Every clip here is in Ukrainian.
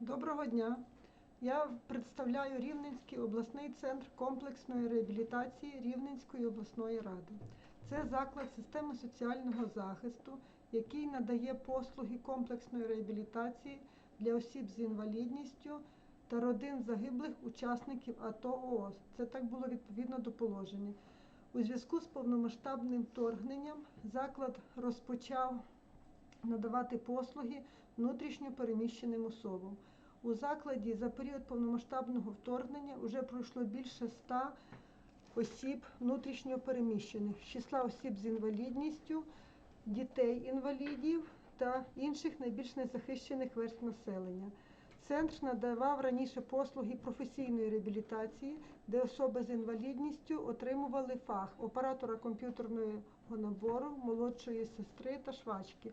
Доброго дня! Я представляю Рівненський обласний центр комплексної реабілітації Рівненської обласної ради. Це заклад системи соціального захисту, який надає послуги комплексної реабілітації для осіб з інвалідністю та родин загиблих учасників АТО ООС. Це так було відповідно до положення. У зв'язку з повномасштабним вторгненням заклад розпочав надавати послуги внутрішньо переміщеним особам. У закладі за період повномасштабного вторгнення вже пройшло більше ста осіб внутрішньо переміщених, числа осіб з інвалідністю, дітей-інвалідів та інших найбільш незахищених верств населення. Центр надавав раніше послуги професійної реабілітації, де особи з інвалідністю отримували фах оператора комп'ютерного набору, молодшої сестри та швачки.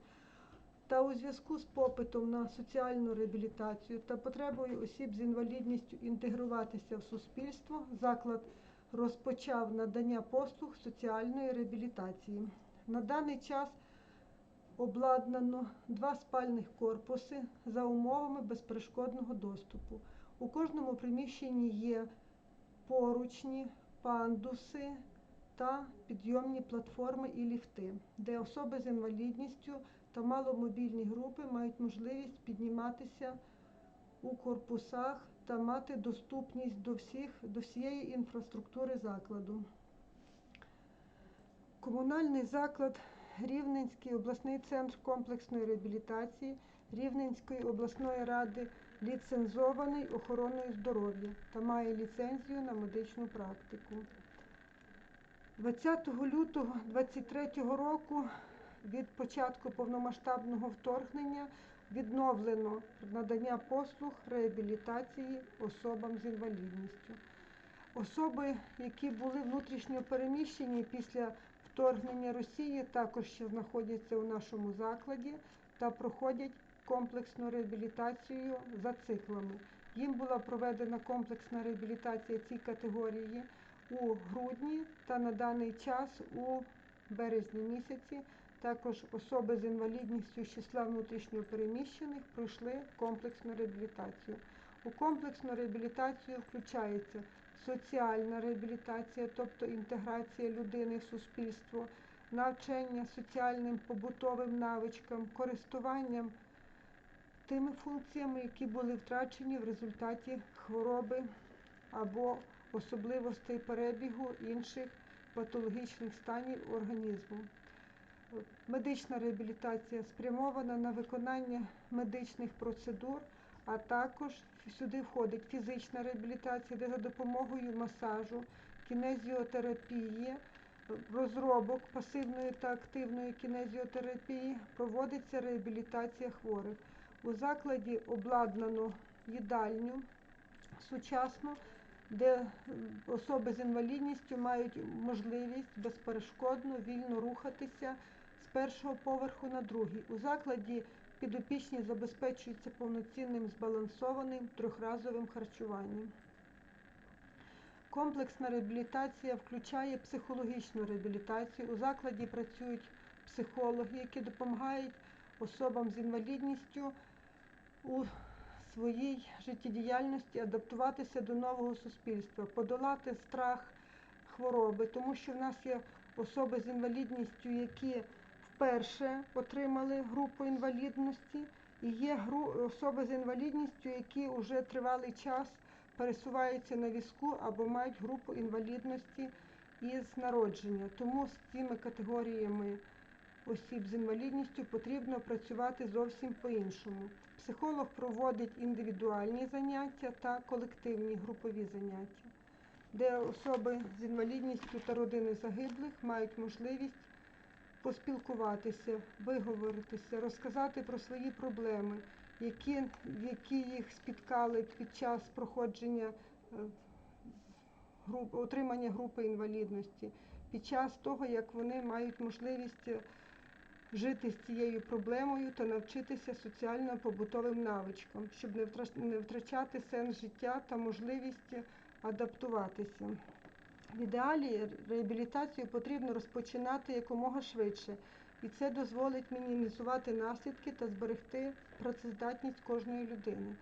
Та у зв'язку з попитом на соціальну реабілітацію та потребою осіб з інвалідністю інтегруватися в суспільство, заклад розпочав надання послуг соціальної реабілітації. На даний час обладнано два спальних корпуси за умовами безперешкодного доступу. У кожному приміщенні є поручні, пандуси та підйомні платформи і ліфти, де особи з інвалідністю та маломобільні групи мають можливість підніматися у корпусах та мати доступність до, всіх, до всієї інфраструктури закладу. Комунальний заклад Рівненський обласний центр комплексної реабілітації Рівненської обласної ради ліцензований охороною здоров'я та має ліцензію на медичну практику. 20 лютого 2023 року від початку повномасштабного вторгнення відновлено надання послуг реабілітації особам з інвалідністю. Особи, які були внутрішньо переміщені після вторгнення Росії, також ще знаходяться у нашому закладі та проходять комплексну реабілітацію за циклами. Їм була проведена комплексна реабілітація цій категорії у грудні та на даний час у березні місяці. Також особи з інвалідністю з числа внутрішньопереміщених пройшли комплексну реабілітацію. У комплексну реабілітацію включається соціальна реабілітація, тобто інтеграція людини в суспільство, навчання соціальним побутовим навичкам, користуванням тими функціями, які були втрачені в результаті хвороби або особливостей перебігу інших патологічних станів організму. Медична реабілітація спрямована на виконання медичних процедур, а також сюди входить фізична реабілітація, де за допомогою масажу, кінезіотерапії, розробок пасивної та активної кінезіотерапії проводиться реабілітація хворих. У закладі обладнано їдальню сучасну, де особи з інвалідністю мають можливість безперешкодно вільно рухатися першого поверху на другий. У закладі підопічні забезпечуються повноцінним збалансованим трьохразовим харчуванням. Комплексна реабілітація включає психологічну реабілітацію. У закладі працюють психологи, які допомагають особам з інвалідністю у своїй життєдіяльності адаптуватися до нового суспільства, подолати страх хвороби, тому що в нас є особи з інвалідністю, які вперше отримали групу інвалідності, і є особи з інвалідністю, які вже тривалий час пересуваються на візку або мають групу інвалідності із народження. Тому з цими категоріями осіб з інвалідністю потрібно працювати зовсім по-іншому. Психолог проводить індивідуальні заняття та колективні групові заняття, де особи з інвалідністю та родини загиблих мають можливість поспілкуватися, виговоритися, розказати про свої проблеми, які, які їх спіткали під час проходження е, груп, отримання групи інвалідності, під час того, як вони мають можливість жити з цією проблемою та навчитися соціально-побутовим навичкам, щоб не втрачати сенс життя та можливість адаптуватися. В ідеалі реабілітацію потрібно розпочинати якомога швидше, і це дозволить мінімізувати наслідки та зберегти працездатність кожної людини.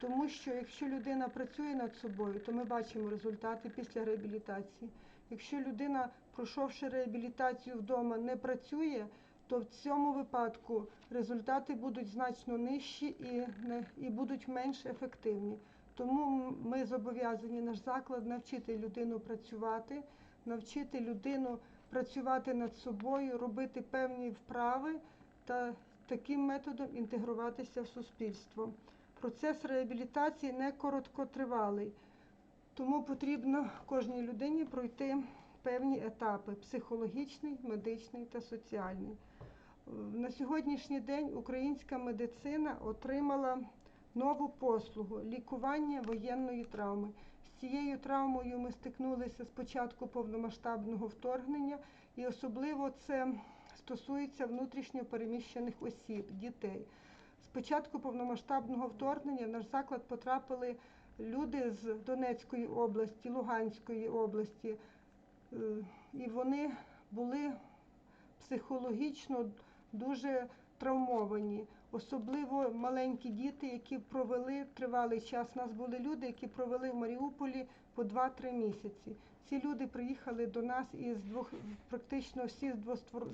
Тому що якщо людина працює над собою, то ми бачимо результати після реабілітації. Якщо людина, пройшовши реабілітацію вдома, не працює, то в цьому випадку результати будуть значно нижчі і, і будуть менш ефективні. Тому ми зобов'язані наш заклад навчити людину працювати, навчити людину працювати над собою, робити певні вправи та таким методом інтегруватися в суспільство. Процес реабілітації не короткотривалий, тому потрібно кожній людині пройти певні етапи психологічний, медичний та соціальний. Е, На сьогоднішній день українська медицина отримала нову послугу лікування воєнної травми. З цією травмою ми стикнулися з початку повномасштабного вторгнення, і особливо це стосується внутрішньо переміщених осіб, дітей. З початку повномасштабного вторгнення в наш заклад потрапили люди з Донецької області, Луганської області, е, і вони були психологічно дуже травмовані. Особливо маленькі діти, які провели тривалий час. У нас були люди, які провели в Маріуполі по 2-3 місяці. Ці люди приїхали до нас із двох практично всі з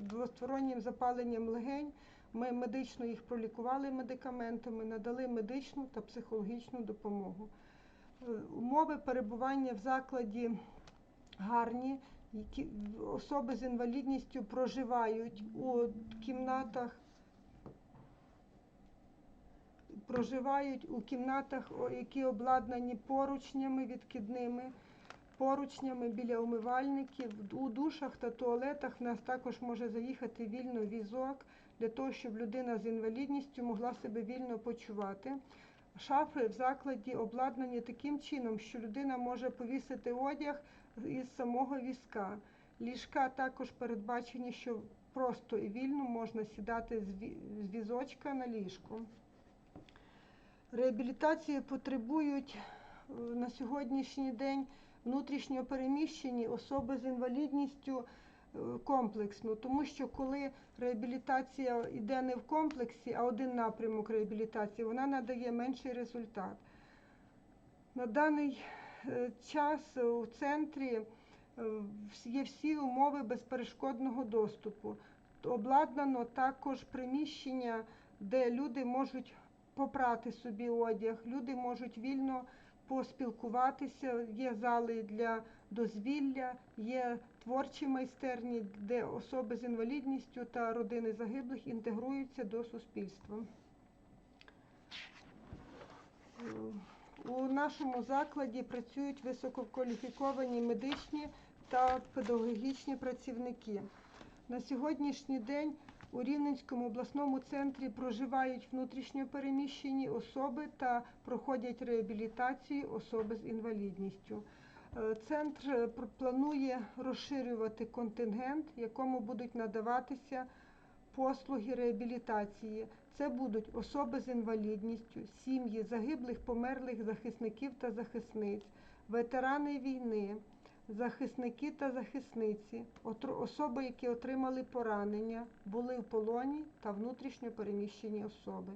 двостороннім запаленням легень. Ми медично їх пролікували медикаментами, надали медичну та психологічну допомогу. Умови перебування в закладі гарні. Які особи з інвалідністю проживають у кімнатах, проживають у кімнатах, які обладнані поручнями відкидними, поручнями біля умивальників. У душах та туалетах в нас також може заїхати вільно візок для того, щоб людина з інвалідністю могла себе вільно почувати. Шафи в закладі обладнані таким чином, що людина може повісити одяг із самого візка. Ліжка також передбачені, що просто і вільно можна сідати з візочка на ліжко. Реабілітації потребують е, на сьогоднішній день внутрішньо переміщені особи з інвалідністю е, комплексно, тому що коли реабілітація йде не в комплексі, а один напрямок реабілітації, вона надає менший результат. На даний е, час у центрі є всі умови безперешкодного доступу. Обладнано також приміщення, де люди можуть попрати собі одяг, люди можуть вільно поспілкуватися, є зали для дозвілля, є творчі майстерні, де особи з інвалідністю та родини загиблих інтегруються до суспільства. У нашому закладі працюють висококваліфіковані медичні та педагогічні працівники. На сьогоднішній день у Рівненському обласному центрі проживають внутрішньо переміщені особи та проходять реабілітацію особи з інвалідністю. Е, Центр е, планує розширювати контингент, якому будуть надаватися послуги реабілітації. Це будуть особи з інвалідністю, сім'ї загиблих, померлих захисників та захисниць, ветерани війни, захисники та захисниці, особи, які отримали поранення, були в полоні та внутрішньо переміщені особи.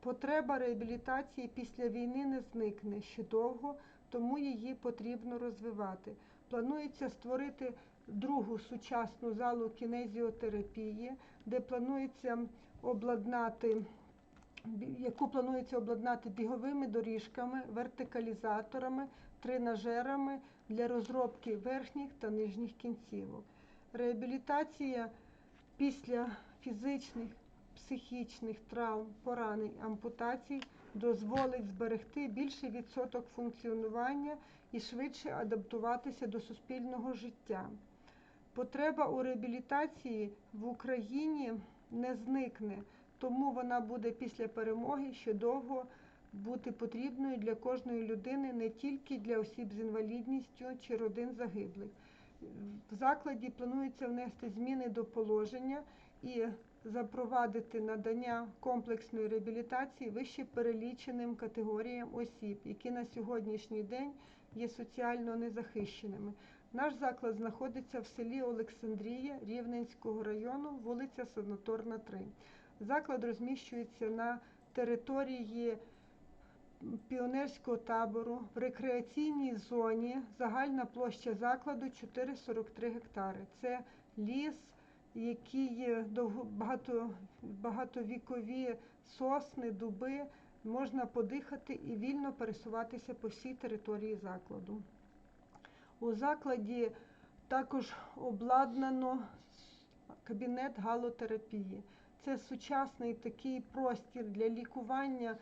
Потреба реабілітації після війни не зникне ще довго, тому її потрібно розвивати. Планується створити другу сучасну залу кінезіотерапії, де планується обладнати яку планується обладнати біговими доріжками, вертикалізаторами, тренажерами для розробки верхніх та нижніх кінцівок. Реабілітація після фізичних, психічних травм, поранень, ампутацій дозволить зберегти більший відсоток функціонування і швидше адаптуватися до суспільного життя. Потреба у реабілітації в Україні не зникне, тому вона буде після перемоги ще довго бути потрібною для кожної людини, не тільки для осіб з інвалідністю чи родин загиблих. В закладі планується внести зміни до положення і запровадити надання комплексної реабілітації вище переліченим категоріям осіб, які на сьогоднішній день є соціально незахищеними. Наш заклад знаходиться в селі Олександрія Рівненського району, вулиця Санаторна, 3. Заклад розміщується на території піонерського табору в рекреаційній зоні загальна площа закладу 4,43 гектари. Це ліс, який багато, багатовікові сосни, дуби. Можна подихати і вільно пересуватися по всій території закладу. У закладі також обладнано кабінет галотерапії. Це сучасний такий простір для лікування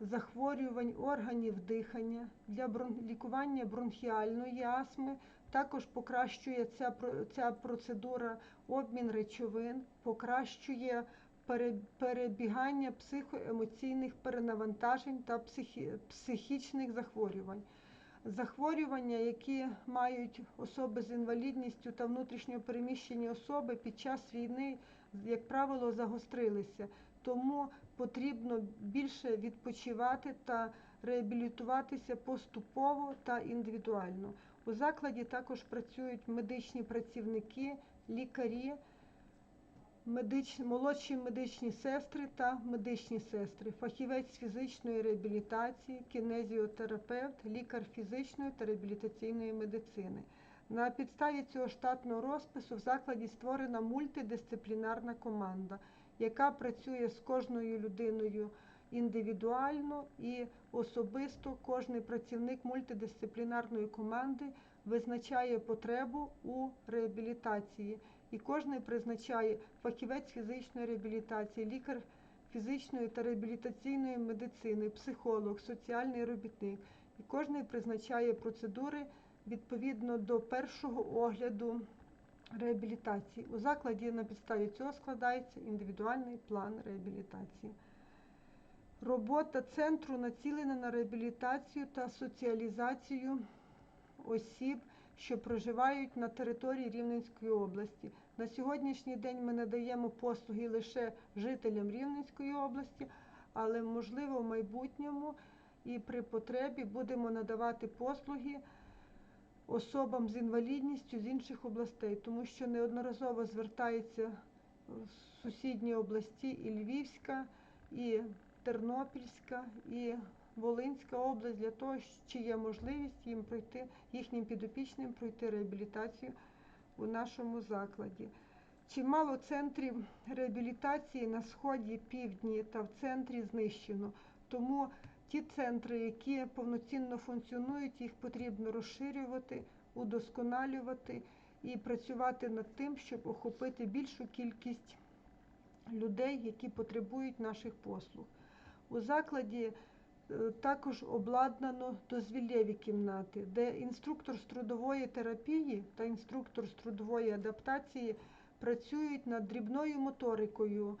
захворювань органів дихання, для лікування бронхіальної астми. Також покращує ця, ця процедура обмін речовин, покращує пере- перебігання психоемоційних перенавантажень та психі- психічних захворювань. Захворювання, які мають особи з інвалідністю та внутрішньо переміщені особи під час війни, як правило, загострилися. Тому потрібно більше відпочивати та реабілітуватися поступово та індивідуально. У закладі також працюють медичні працівники, лікарі, медич... молодші медичні сестри та медичні сестри, фахівець фізичної реабілітації, кінезіотерапевт, лікар фізичної та реабілітаційної медицини. На підставі цього штатного розпису в закладі створена мультидисциплінарна команда, яка працює з кожною людиною індивідуально і особисто кожний працівник мультидисциплінарної команди визначає потребу у реабілітації. І кожний призначає фахівець фізичної реабілітації, лікар фізичної та реабілітаційної медицини, психолог, соціальний робітник. І кожний призначає процедури відповідно до першого огляду реабілітації. У закладі на підставі цього складається індивідуальний план реабілітації. Робота центру націлена на реабілітацію та соціалізацію осіб, що проживають на території Рівненської області. На сьогоднішній день ми надаємо послуги лише жителям Рівненської області, але можливо в майбутньому і при потребі будемо надавати послуги особам з інвалідністю з інших областей, тому що неодноразово звертаються з сусідні області і Львівська, і Тернопільська, і Волинська область для того, чи є можливість їм пройти їхнім підопічним пройти реабілітацію у нашому закладі. Чимало центрів реабілітації на сході, півдні та в центрі знищено. Тому ті центри, які повноцінно функціонують, їх потрібно розширювати, удосконалювати і працювати над тим, щоб охопити більшу кількість людей, які потребують наших послуг. У закладі також обладнано дозвіллєві кімнати, де інструктор з трудової терапії та інструктор з трудової адаптації працюють над дрібною моторикою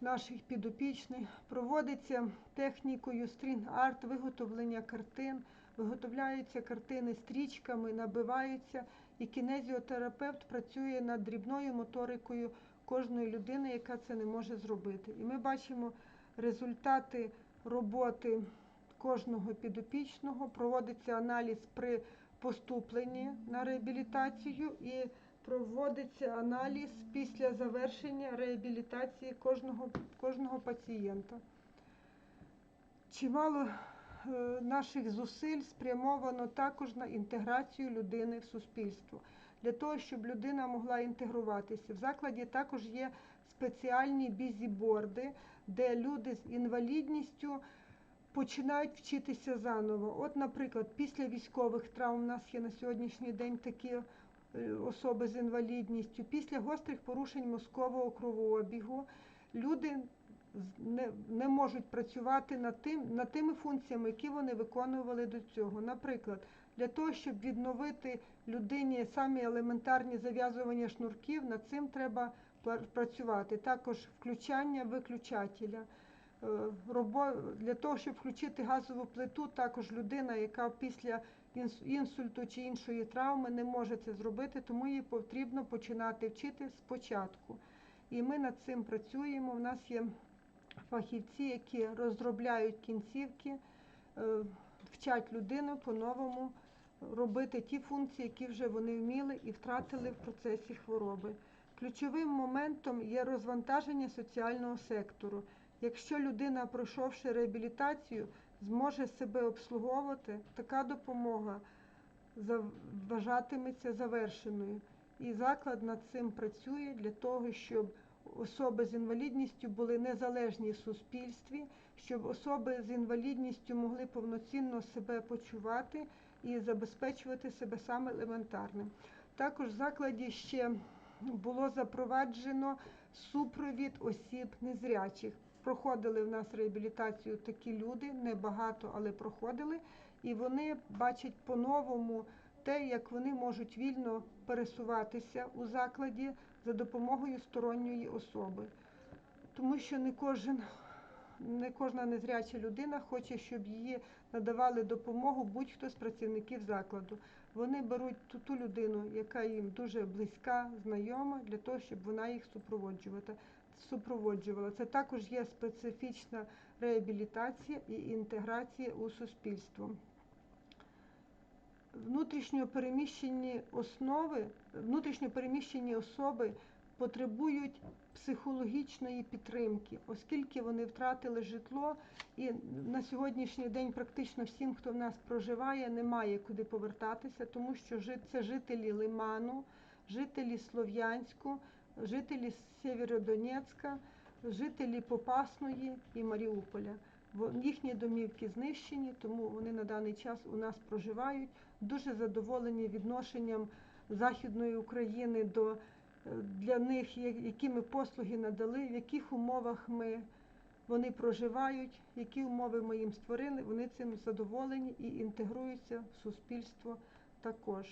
наших підопічних, проводиться технікою стрінг-арт, виготовлення картин, виготовляються картини стрічками, набиваються, і кінезіотерапевт працює над дрібною моторикою кожної людини, яка це не може зробити. І ми бачимо результати роботи кожного підопічного, проводиться аналіз при поступленні на реабілітацію і проводиться аналіз після завершення реабілітації кожного, кожного пацієнта. Чимало е, наших зусиль спрямовано також на інтеграцію людини в суспільство, для того, щоб людина могла інтегруватися. В закладі також є спеціальні бізіборди, де люди з інвалідністю починають вчитися заново. От, наприклад, після військових травм у нас є на сьогоднішній день такі е, особи з інвалідністю, після гострих порушень мозкового кровообігу люди не, не можуть працювати над, тим, над тими функціями, які вони виконували до цього. Наприклад, для того, щоб відновити людині самі елементарні зав'язування шнурків, над цим треба працювати. Також включання виключателя. Е, Для того, щоб включити газову плиту, також людина, яка після інсульту чи іншої травми не може це зробити, тому їй потрібно починати вчити спочатку. І ми над цим працюємо. У нас є фахівці, які розробляють кінцівки, е, вчать людину по-новому робити ті функції, які вже вони вміли і втратили в процесі хвороби. Ключовим моментом є розвантаження соціального сектору. Якщо людина, пройшовши реабілітацію, зможе себе обслуговувати, така допомога вважатиметься завершеною. І заклад над цим працює для того, щоб особи з інвалідністю були незалежні в суспільстві, щоб особи з інвалідністю могли повноцінно себе почувати і забезпечувати себе саме елементарним. Також в закладі ще було запроваджено супровід осіб незрячих. Проходили в нас реабілітацію такі люди, небагато, але проходили, і вони бачать по-новому те, як вони можуть вільно пересуватися у закладі за допомогою сторонньої особи. Тому що не кожен, не кожна незряча людина хоче, щоб її надавали допомогу будь-хто з працівників закладу. Вони беруть ту, ту людину, яка їм дуже близька, знайома, для того, щоб вона їх супроводжувати. Супроводжувала. Це також є специфічна реабілітація і інтеграція у суспільство. Внутрішньо переміщені основи, внутрішньо переміщені особи потребують психологічної підтримки, оскільки вони втратили житло, і на сьогоднішній день практично всім, хто в нас проживає, немає куди повертатися, тому що це жителі Лиману, жителі Слов'янську, жителі Сєвєродонецька, жителі Попасної і Маріуполя. Їхні домівки знищені, тому вони на даний час у нас проживають. Дуже задоволені відношенням Західної України до для них, які ми послуги надали, в яких умовах ми вони проживають, які умови ми їм створили. Вони цим задоволені і інтегруються в суспільство також.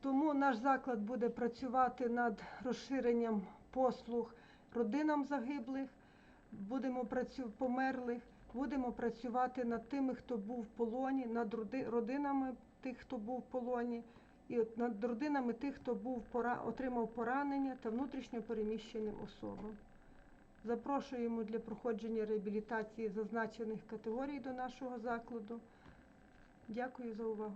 Тому наш заклад буде працювати над розширенням послуг родинам загиблих, будемо працю... померлих, будемо працювати над тими, хто був в полоні, над родинами тих, хто був в полоні, і над родинами тих, хто був отримав поранення та внутрішньо переміщеним особам. Запрошуємо для проходження реабілітації зазначених категорій до нашого закладу. Дякую за увагу.